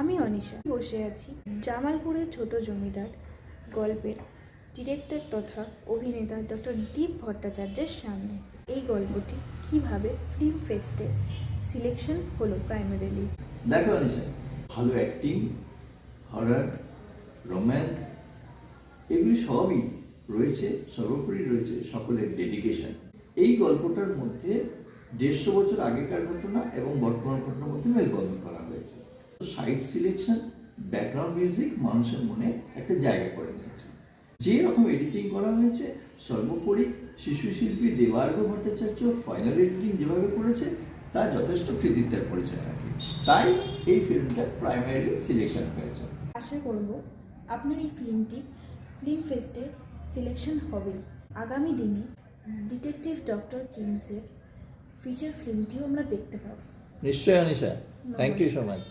আমি অনিশা। বসে আছি জামালপুরের ছোট জমিদার, গল্পের ডিরেক্টর তথা অভিনেতা ডক্টর দীপ ভট্টাচার্যের সামনে। এই গল্পটি কীভাবে ফিল্ম ফেস্টে সিলেকশন হলো প্রাইমারিলি দেখো অনিশা, ভালো অ্যাক্টিং হরার রোম্যান্স এগুলি সবই রয়েছে, সর্বোপরি রয়েছে সকলের ডেডিকেশন এই গল্পটার মধ্যে দেড়শো বছর আগেকার ঘটনা এবং বর্তমান ঘটনার মধ্যে মেলবন্ধন করা হয়েছে সাইট সিলেকশন ব্যাকগ্রাউন্ড মিউজিক মানুষের মনে একটা জায়গা করে নিয়েছে। যে রকম এডিটিং করা হয়েছে সর্বোপরি শিশু শিল্পী দেবার্গ ভট্টাচার্য ফাইনাল এডিটিং যেভাবে করেছে তা যথেষ্ট কৃতিত্বের পরিচয় রাখে। তাই এই ফিল্মটা প্রাইমারি সিলেকশন হয়েছে। আশা করব আপনার এই ফিল্মটি ফিল্ম ফেস্টে সিলেকশন হবেই। আগামী দিনে ডিটেকটিভ ডক্টর কিংসের ফিচার ফিল্মটিও আমরা দেখতে পাবো। নিশ্চয়ই Anisha thank you so much